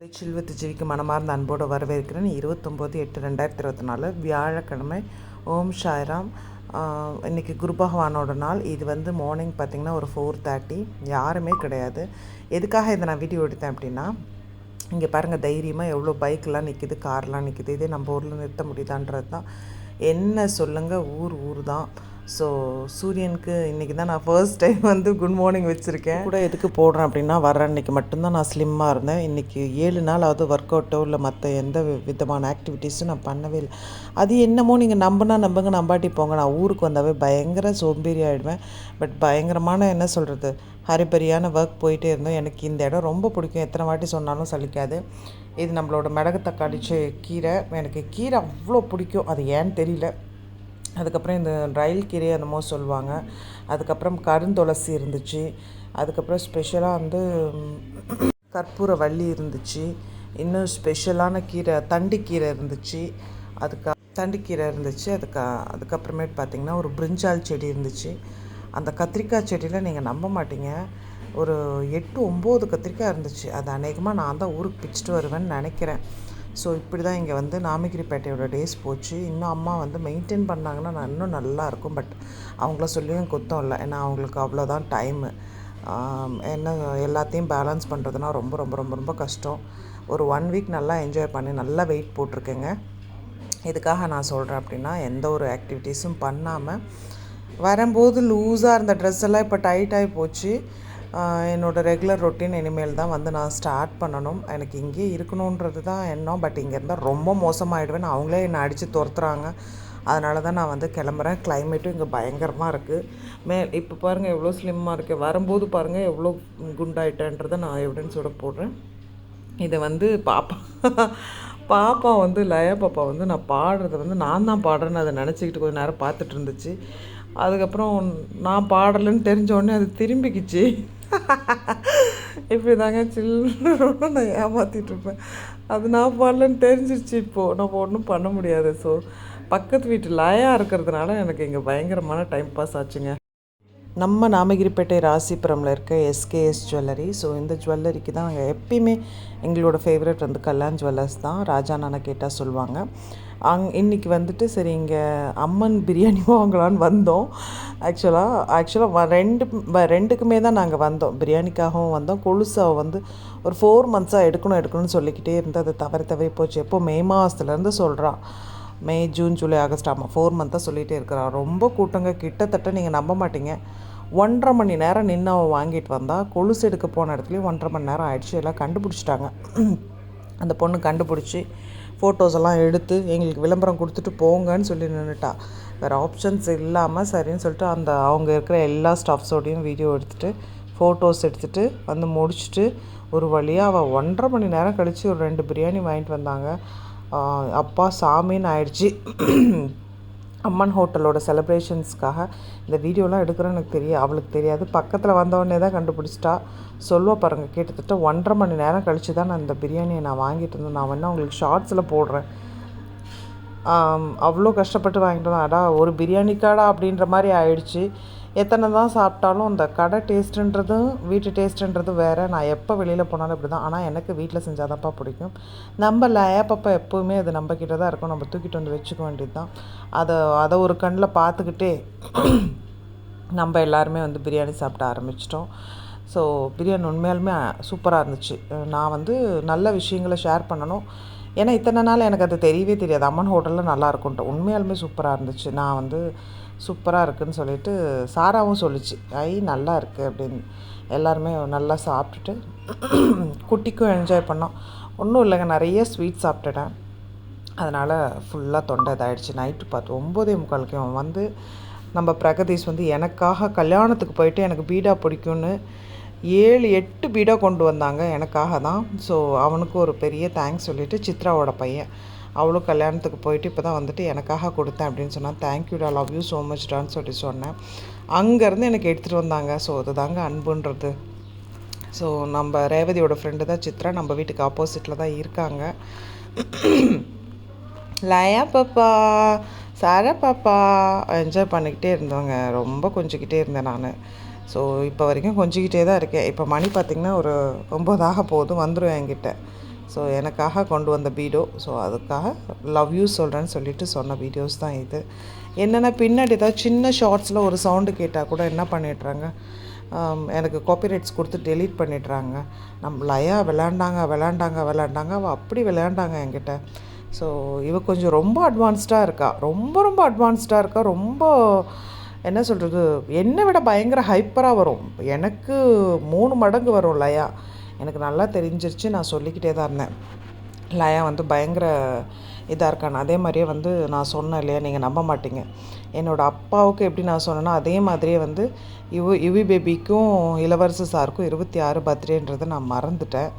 செல்வத்து ஜீவிக்கு மனமார்ந்த அன்போடு வரவேற்கிறேன். இருபத்தொம்போது எட்டு ரெண்டாயிரத்தி இருபத்தி நாலு வியாழக்கிழமை ஓம் ஷாய்ராம் இன்றைக்கி இன்னைக்கு குரு பகவானோட நாள். இது வந்து மார்னிங் பார்த்திங்கன்னா ஒரு ஃபோர் தேர்ட்டி யாருமே கிடையாது. எதுக்காக இதை நான் வீடியோ எடுத்தேன் அப்படின்னா இங்கே பாருங்கள் தைரியமாக எவ்வளோ பைக்கெலாம் நிற்கிது கார்லாம் நிற்கிது இதே நம்ம ஊரில் நிறுத்த முடியுதான்றது தான் என்ன சொல்லுங்கள் ஊர் ஊர் தான் ஸோ சூரியனுக்கு இன்றைக்கி தான் நான் ஃபர்ஸ்ட் டைம் வந்து குட் மார்னிங் வச்சுருக்கேன். கூட எதுக்கு போடுறேன் அப்படின்னா வர அன்றைக்கி மட்டும்தான் நான் ஸ்லிம்மாக இருந்தேன். இன்றைக்கி ஏழு நாள் அதாவது ஒர்க் அவுட்டோ இல்லை மற்ற எந்த விதமான ஆக்டிவிட்டீஸும் நான் பண்ணவே இல்லை. அது என்னமோ நீங்கள் நம்பினா நம்புங்க நம்பாட்டி போங்க. நான் ஊருக்கு வந்தாவே பயங்கர சோம்பேறி ஆகிடுவேன் பட் பயங்கரமான என்ன சொல்கிறது ஹரிபரியான ஒர்க் போயிட்டே இருந்தோம். எனக்கு இந்த இடம் ரொம்ப பிடிக்கும். எத்தனை வாட்டி சொன்னாலும் சலிக்காது. இது நம்மளோட மிளகு தக்காளி கீரை. எனக்கு கீரை அவ்வளோ பிடிக்கும். அது ஏன்னு தெரியல. அதுக்கப்புறம் இந்த ரயில் கீரை என்னமோ சொல்லுவாங்க. அதுக்கப்புறம் கருந்துளசி இருந்துச்சு. அதுக்கப்புறம் ஸ்பெஷலாக வந்து கற்பூர வள்ளி இருந்துச்சு. இன்னும் ஸ்பெஷலான கீரை தண்டுக்கீரை இருந்துச்சு. அதுக்கு தண்டுக்கீரை இருந்துச்சு. அதுக்கு அதுக்கப்புறமேட்டு பார்த்திங்கன்னா ஒரு பிரிஞ்சால் செடி இருந்துச்சு. அந்த கத்திரிக்காய் செடியில் நீங்கள் நம்ப மாட்டீங்க. ஒரு எட்டு ஒம்பது கத்திரிக்காய் இருந்துச்சு. அது அநேகமாக நான் தான் ஊருக்கு பிச்சுட்டு வருவேன்னு நினைக்கிறேன். ஸோ இப்படி தான் இங்கே வந்து நாமிகிரிப்பேட்டையோட டேஸ் போச்சு. இன்னும் அம்மா வந்து மெயின்டைன் பண்ணாங்கன்னா நான் இன்னும் நல்லா இருக்கும். பட் அவங்கள சொல்லியும் குத்தம் இல்லை. ஏன்னா அவங்களுக்கு அவ்வளோதான் டைமு என்ன எல்லாத்தையும் பேலன்ஸ் பண்ணுறதுனா ரொம்ப ரொம்ப ரொம்ப ரொம்ப கஷ்டம். ஒரு ஒன் வீக் நல்லா என்ஜாய் பண்ணி நல்லா வெயிட் போட்டிருக்கேங்க. இதுக்காக நான் சொல்கிறேன் அப்படின்னா எந்த ஒரு ஆக்டிவிட்டீஸும் பண்ணாமல் வரும்போது லூஸாக இருந்த ட்ரெஸ் எல்லாம் இப்போ டைட் ஆகி போச்சு. என்னோடய ரெகுலர் ரொட்டீன் இனிமேல் தான் வந்து நான் ஸ்டார்ட் பண்ணணும். எனக்கு இங்கேயே இருக்கணுன்றது தான் எண்ணம். பட் இங்கே இருந்தால் ரொம்ப மோசமாகிடுவேன் அவங்களே என்னை அடித்து துரத்துறாங்க. அதனால தான் நான் வந்து கிளம்புறேன். கிளைமேட்டும் இங்கே பயங்கரமாக இருக்குது மே இப்போ பாருங்கள் எவ்வளோ ஸ்லிம்மாக இருக்குது வரும்போது பாருங்கள் எவ்வளோ குண்டாயிட்டேன்றதை நான் எவிடன்ஸோட போடுறேன். இதை வந்து பாப்பா பாப்பா வந்து லயா பாப்பா வந்து நான் பாடுறத வந்து நான் தான் பாடுறேன்னு அதை நினச்சிக்கிட்டு கொஞ்சம் நேரம் பார்த்துட்டு இருந்துச்சு. அதுக்கப்புறம் நான் பாடலைன்னு தெரிஞ்ச உடனே அது திரும்பிக்கிச்சு. இப்படி தாங்க சில்லுன்னு நான் ஏமாற்றிட்டு இருப்பேன். அது நான் பாடலன்னு தெரிஞ்சிருச்சு இப்போது நம்ம ஒன்றும் பண்ண முடியாது. ஸோ பக்கத்து வீட்டு லாயாக இருக்கிறதுனால எனக்கு இங்கே பயங்கரமான டைம் பாஸ் ஆச்சுங்க. நம்ம நாமகிரிப்பேட்டை ராசிபுரமில் இருக்க எஸ்கேஎஸ் ஜுவல்லரி ஸோ இந்த ஜுவல்லரிக்கு தான் நாங்கள் எப்பயுமே எங்களோட ஃபேவரட் வந்து கல்யாண் ஜுவல்லர்ஸ் தான். ராஜா நானா கேட்டால் சொல்லுவாங்க அங் இன்னைக்கு வந்துட்டு சரி இங்கே அம்மன் பிரியாணி வாங்கலான்னு வந்தோம். ஆக்சுவலாக ஆக்சுவலாக ரெண்டு வ- ரெண்டுக்குமே தான் நாங்கள் வந்தோம். பிரியாணிக்காகவும் வந்தோம். கொலுசாவை வந்து ஒரு ஃபோர் மந்த்ஸாக எடுக்கணும் எடுக்கணும்னு சொல்லிக்கிட்டே இருந்து அதை தவறி தவறி போச்சு. எப்போ மே மாதத்துலேருந்து சொல்கிறான் மே ஜூன் ஜூலை ஆகஸ்ட் ஆமாம் ஃபோர் மந்த்தாக சொல்லிகிட்டே இருக்கிறான் ரொம்ப கூட்டங்க கிட்டத்தட்ட நீங்கள் நம்ப மாட்டீங்க. ஒன்றரை மணி நேரம் நின்று அவன் வாங்கிட்டு வந்தால் கொலுசு எடுக்க போன இடத்துலையும் ஒன்றரை மணி நேரம் ஆயிடுச்சு. எல்லாம் கண்டுபிடிச்சிட்டாங்க. அந்த பொண்ணு கண்டுபிடிச்சி ஃபோட்டோஸ் எல்லாம் எடுத்து எங்களுக்கு விளம்பரம் கொடுத்துட்டு போங்கன்னு சொல்லி நின்றுட்டா வேறு ஆப்ஷன்ஸ் இல்லாமல் சரின்னு சொல்லிட்டு அந்த அவங்க இருக்கிற எல்லா ஸ்டாஃப்ஸோடையும் வீடியோ எடுத்துகிட்டு ஃபோட்டோஸ் எடுத்துகிட்டு வந்து முடிச்சுட்டு ஒரு வழியாக அவள் ஒன்றரை மணி நேரம் கழித்து ஒரு ரெண்டு பிரியாணி வாங்கிட்டு வந்தாங்க. அப்பா சாமின்னு ஆயிடுச்சு. அம்மன் ஹோட்டலோட செலப்ரேஷன்ஸ்க்காக இந்த வீடியோலாம் எடுக்கிறோன்னு எனக்கு தெரியும் அவளுக்கு தெரியாது. பக்கத்தில் வந்தவொடனே தான் கண்டுபிடிச்சிட்டா. சொல்லுவா பாருங்கள் கிட்டத்தட்ட ஒன்றரை மணி நேரம் கழித்து தான் நான் இந்த பிரியாணியை நான் வாங்கிட்டு இருந்தேன் நான் வேணா உங்களுக்கு ஷார்ட்ஸில் போடுறேன். அவ்வளோ கஷ்டப்பட்டு வாங்கிட்டு வந்தேன். அடா ஒரு பிரியாணிக்காடா அப்படின்ற மாதிரி ஆயிடுச்சு. எத்தனை தான் சாப்பிட்டாலும் அந்த கடை டேஸ்ட்டுன்றதும் வீட்டு டேஸ்ட்டுன்றதும் வேறு. நான் எப்போ வெளியில் போனாலும் இப்படி தான் ஆனால் எனக்கு வீட்டில் செஞ்சால் தான்ப்பா பிடிக்கும். நம்ம லேப்பப்போ எப்போவுமே அது நம்மக்கிட்ட தான் இருக்கும். நம்ம தூக்கிட்டு வந்து வச்சுக்க வேண்டியது தான் அதை அதை ஒரு கண்ணில் பார்த்துக்கிட்டே நம்ம எல்லாருமே வந்து பிரியாணி சாப்பிட ஆரம்பிச்சிட்டோம். ஸோ பிரியாணி உண்மையாலுமே சூப்பராக இருந்துச்சு. நான் வந்து நல்ல விஷயங்களை ஷேர் பண்ணணும். ஏன்னா இத்தனை நாள் எனக்கு அது தெரியவே தெரியாது. அம்மன் ஹோட்டலில் நல்லா இருக்கும்ட்டு உண்மையாலுமே சூப்பராக இருந்துச்சு. நான் வந்து சூப்பராக இருக்குன்னு சொல்லிட்டு சாராவும் சொல்லிச்சு. ஐ நல்லா இருக்குது அப்படின்னு. எல்லாருமே நல்லா சாப்பிட்டுட்டு குட்டிக்கும் என்ஜாய் பண்ணோம். ஒன்றும் இல்லைங்க. நிறைய ஸ்வீட் சாப்பிட்டுட்டேன். அதனால் ஃபுல்லாக தொண்டை இதாகிடுச்சு நைட்டு பார்த்து ஒம்போதே முக்காலுக்கு அவன் வந்து நம்ம பிரகதீஷ் வந்து எனக்காக கல்யாணத்துக்கு போயிட்டு எனக்கு பீடா பிடிக்கும்னு ஏழு எட்டு பீடா கொண்டு வந்தாங்க. எனக்காக தான். ஸோ அவனுக்கு ஒரு பெரிய தேங்க்ஸ் சொல்லிவிட்டு சித்ராவோட பையன். அவளும் கல்யாணத்துக்கு போயிட்டு இப்போ தான் வந்துட்டு எனக்காக கொடுத்தேன் அப்படின்னு சொன்னால் தேங்க்யூடா லவ் யூ ஸோ மச்டான்னு சொல்லி சொன்னேன். அங்கேருந்து எனக்கு எடுத்துகிட்டு வந்தாங்க. ஸோ அதுதாங்க அன்புன்றது. ஸோ நம்ம ரேவதியோட ஃப்ரெண்டு தான் சித்ரா. நம்ம வீட்டுக்கு ஆப்போசிட்டில் தான் இருக்காங்க. லயா பாப்பா சாரா பாப்பா என்ஜாய் பண்ணிக்கிட்டே இருந்தவங்க ரொம்ப கொஞ்சிக்கிட்டே இருந்தேன் நான். ஸோ இப்போ வரைக்கும் கொஞ்சிக்கிட்டே தான் இருக்கேன். இப்போ மணி பார்த்திங்கன்னா ஒரு ஒம்பதாக போகுது வந்துடும் என்கிட்ட. ஸோ எனக்காக கொண்டு வந்த வீடியோ ஸோ அதுக்காக லவ் யூ சொல்கிறேன்னு சொல்லிட்டு சொன்ன வீடியோஸ் தான் இது. என்னென்னா பின்னாடி ஏதாவது சின்ன ஷார்ட்ஸில் ஒரு சவுண்டு கேட்டால் கூட என்ன பண்ணிடுறாங்க? எனக்கு காப்பிரைட்ஸ் கொடுத்து டெலீட் பண்ணிடுறாங்க. நம்ம லயா விளாண்டாங்க விளாண்டாங்க விளாண்டாங்க அவள் அப்படி விளையாண்டாங்க என்கிட்ட. ஸோ இவ கொஞ்சம் ரொம்ப அட்வான்ஸ்டாக இருக்கா? ரொம்ப ரொம்ப அட்வான்ஸ்டாக இருக்கா? ரொம்ப என்ன சொல்கிறது என்னை விட பயங்கர ஹைப்பராக வரும். எனக்கு மூணு மடங்கு வரும் லயா. எனக்கு நல்லா தெரிஞ்சிருச்சு நான் சொல்லிக்கிட்டே தான் இருந்தேன். லயா வந்து பயங்கர இதாக இருக்கான்னு அதே மாதிரியே வந்து நான் சொன்னேன் இல்லையா நீங்கள் நம்ப மாட்டீங்க. என்னோடய அப்பாவுக்கு எப்படி நான் சொன்னேன்னா அதே மாதிரியே வந்து யுவி யுவி பேபிக்கும் இளவரசு சாருக்கும் இருபத்தி ஆறு பர்த்டேன்றதை நான் மறந்துட்டேன்.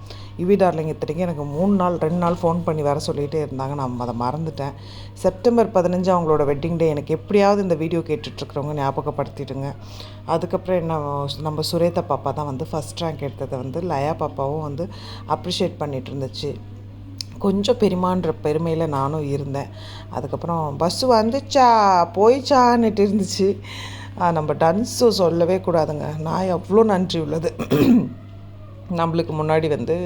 யுவி டார்லிங் இத்தனைக்கும் எனக்கு மூணு நாள் ரெண்டு நாள் ஃபோன் பண்ணி வர சொல்லிகிட்டே இருந்தாங்க. நான் அதை மறந்துட்டேன். செப்டம்பர் பதினஞ்சு அவங்களோட வெட்டிங் டே எனக்கு எப்படியாவது இந்த வீடியோ கேட்டுட்ருக்குறவங்க ஞாபகப்படுத்திடுங்க. அதுக்கப்புறம் என்ன நம்ம சுரேதா பாப்பா தான் வந்து ஃபஸ்ட் ரேங்க் எடுத்ததை வந்து லயா பாப்பாவும் வந்து அப்ரிஷியேட் பண்ணிகிட்டு இருந்துச்சு. கொஞ்சம் பெருமான்ற பெருமையில் நானும் இருந்தேன். அதுக்கப்புறம் பஸ்ஸு வந்துச்சா? போயிச்சான்னுட்டு இருந்துச்சு. நம்ம டன்ஸு சொல்லவே கூடாதுங்க. நான் எவ்வளோ நன்றி உள்ளது. நம்மளுக்கு முன்னாடி வந்து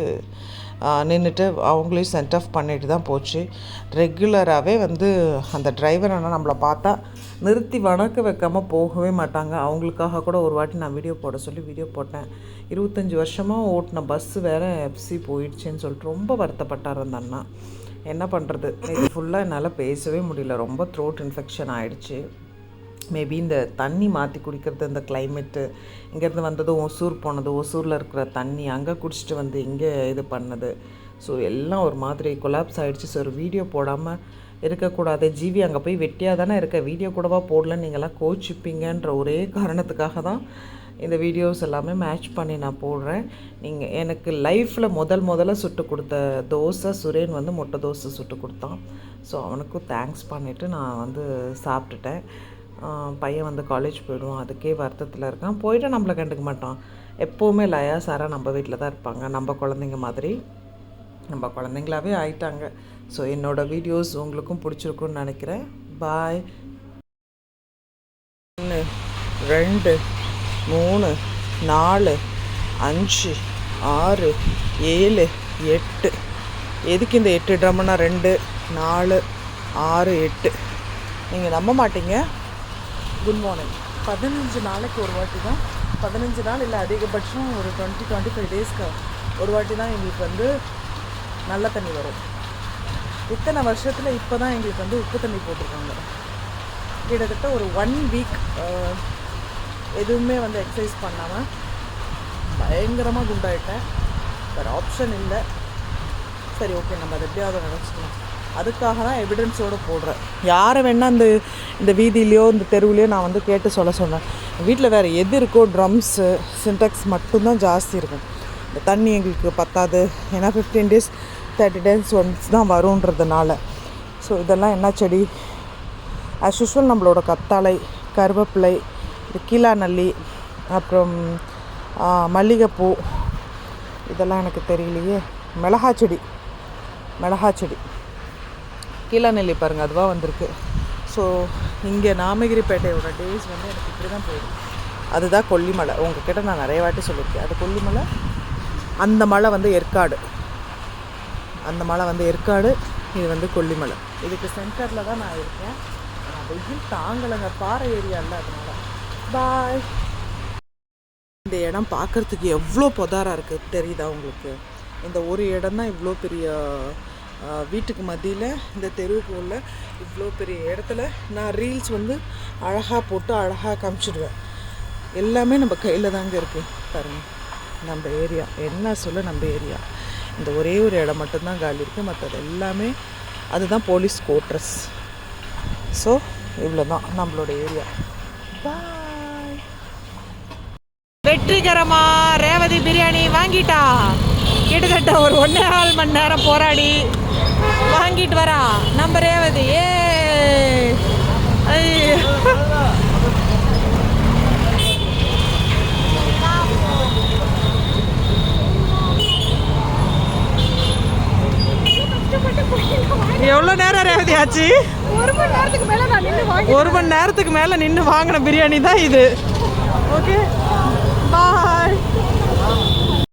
நின்றுட்டு அவங்களையும் சென்ட் ஆஃப் பண்ணிட்டு தான் போச்சு. ரெகுலராகவே வந்து அந்த டிரைவர் ஆனால் நம்மளை பார்த்தா நிறுத்தி வணக்க வைக்காமல் போகவே மாட்டாங்க. அவங்களுக்காக கூட ஒரு வாட்டி நான் வீடியோ போட சொல்லி வீடியோ போட்டேன். இருபத்தஞ்சி வருஷமாக ஓட்டின பஸ்ஸு வேறு எஃப்சி போயிடுச்சுன்னு சொல்லிட்டு ரொம்ப வருத்தப்பட்டார் அந்த அண்ணா. என்ன பண்ணுறது இது ஃபுல்லாக என்னால் பேசவே முடியல. ரொம்ப த்ரோட் இன்ஃபெக்ஷன் ஆகிடுச்சு மேபி இந்த தண்ணி மாற்றி குடிக்கிறது இந்த கிளைமேட்டு இங்கேருந்து வந்தது ஒசூர் போனது ஒசூரில் இருக்கிற தண்ணி அங்கே குடிச்சிட்டு வந்து இங்கே இது பண்ணது. ஸோ எல்லாம் ஒரு மாதிரி கொலாப்ஸ் ஆகிடுச்சு ஸோ ஒரு வீடியோ போடாமல் இருக்கக்கூடாது. ஜிவி அங்கே போய் வெட்டியாக தானே இருக்க? வீடியோ கூடவா போடலன்னு நீங்களாம் கோச்சிப்பீங்கன்ற ஒரே காரணத்துக்காக தான் இந்த வீடியோஸ் எல்லாமே மேட்ச் பண்ணி நான் போடுறேன். நீங்கள் எனக்கு லைஃப்பில் முதல் முதல்ல சுட்டு கொடுத்த தோசை சுரேன் வந்து முட்டை தோசை சுட்டு கொடுத்தான். ஸோ அவனுக்கும் தேங்க்ஸ் பண்ணிவிட்டு நான் வந்து சாப்பிட்டுட்டேன். பையன் வந்து காலேஜ் போயிடுவான். அதுக்கே வருத்தத்தில் இருக்கான். போயிட்டு நம்மளை கண்டுக்க மாட்டான். எப்போவுமே லயா சாரா நம்ம வீட்டில் தான் இருப்பாங்க. நம்ம குழந்தைங்க மாதிரி. நம்ம குழந்தைங்களாவே ஆயிட்டாங்க. ஸோ என்னோடய வீடியோஸ் உங்களுக்கும் பிடிச்சிருக்குன்னு நினைக்கிறேன். பாய் ஒன்று ரெண்டு மூணு நாலு அஞ்சு ஆறு ஏழு எட்டு. எதுக்கு இந்த எட்டு? ட்ரம்னா ரெண்டு நாலு ஆறு எட்டு. நீங்கள் நம்ப மாட்டீங்க. குட் மார்னிங் பதினஞ்சு நாளைக்கு ஒரு வாட்டி தான். பதினஞ்சு நாள் இல்லை அதிகபட்சம் ஒரு டுவெண்ட்டி டுவெண்ட்டி ஃபைவ் டேஸ்க்கு ஒரு வாட்டி தான் எங்களுக்கு வந்து நல்ல தண்ணி வரும். இத்தனை வருஷத்தில் இப்போ தான் எங்களுக்கு வந்து உப்பு தண்ணி போட்டிருக்காங்க. கிட்டத்தட்ட ஒரு ஒன் வீக் எதுவுமே வந்து எக்ஸசைஸ் பண்ணாமல் பயங்கரமாக குண்டாயிட்டேன். வேறு ஆப்ஷன் இல்லை. சரி ஓகே நம்ம அதை எப்படியாவது நினச்சிக்கலாம். அதுக்காக தான் எவிடன்ஸோடு போடுறேன். யாரை வேணால் இந்த இந்த வீதியிலையோ இந்த தெருவுலையோ நான் வந்து கேட்டு சொல்ல சொன்னேன். வீட்டில் வேறு எது இருக்கோ ட்ரம்ஸு சின்டெக்ஸ் மட்டும்தான் ஜாஸ்தி இருக்கும். இந்த தண்ணி எங்களுக்கு பத்தாது. ஏன்னா fifteen days thirty days once தான் வருன்றதுனால ஸோ இதெல்லாம் என்ன செடி? ஆஸ் யூஸ்வல் நம்மளோட கத்தாழை கருவேப்பிலை கீழா நல்லி அப்புறம் மல்லிகைப்பூ. இதெல்லாம் எனக்கு தெரியலையே. மிளகா செடி. மிளகா செடி. கீழாநெல்லி பாருங்கள் அதுவாக வந்திருக்கு. ஸோ இங்கே நாமகிரிப்பேட்டையோட டேஸ் வந்து எனக்கு இப்படி தான் போயிடும். அதுதான் கொல்லிமலை. உங்ககிட்ட நான் நிறைய வாட்டி சொல்லியிருக்கேன். அது கொல்லிமலை அந்த மலை வந்து ஏற்காடு. அந்த மலை வந்து ஏற்காடு இது வந்து கொல்லிமலை. இதுக்கு சென்டரில் தான் நான் இருக்கேன். நான் வெயில் தாங்கலைங்க. பாறை ஏரியா இல்லை அதனால. பாய் இந்த இடம் பார்க்கறதுக்கு எவ்வளோ புதாராக இருக்குது தெரியுதா உங்களுக்கு? இந்த ஒரு இடம் தான் இவ்வளோ பெரிய வீட்டுக்கு மத்தியில் இந்த தெருவுக்கு உள்ள இவ்வளோ பெரிய இடத்துல நான் ரீல்ஸ் வந்து அழகாக போட்டு அழகாக காமிச்சிடுவேன். எல்லாமே நம்ம கையில் தாங்க இருக்குது பாருங்கள் நம்ம ஏரியா என்ன சொல்ல நம்ம ஏரியா இந்த ஒரே ஒரு இடம் மட்டும்தான் காலி இருக்குது மற்றது எல்லாமே அதுதான் போலீஸ் கோட்ரஸ் ஸோ இவ்வளோ தான் நம்மளோட ஏரியா பாய் வெற்றிகரமாக ரேவதி பிரியாணி வாங்கிட்டா. கிட்டத்தட்ட ஒரு ஒன்றே கால் மணி நேரம் போராடி. வாங்கிட்டு வரா. நம்ம ரேவதி ஏ. எவ்வளோ நேரம் ரேவதி ஆச்சு? ஒரு மணி நேரத்துக்கு மேல நான் நின்று வாங்கி ஒரு மணி நேரத்துக்கு மேலே நின்று வாங்கின பிரியாணி தான் இது. ஓகே. பாய்.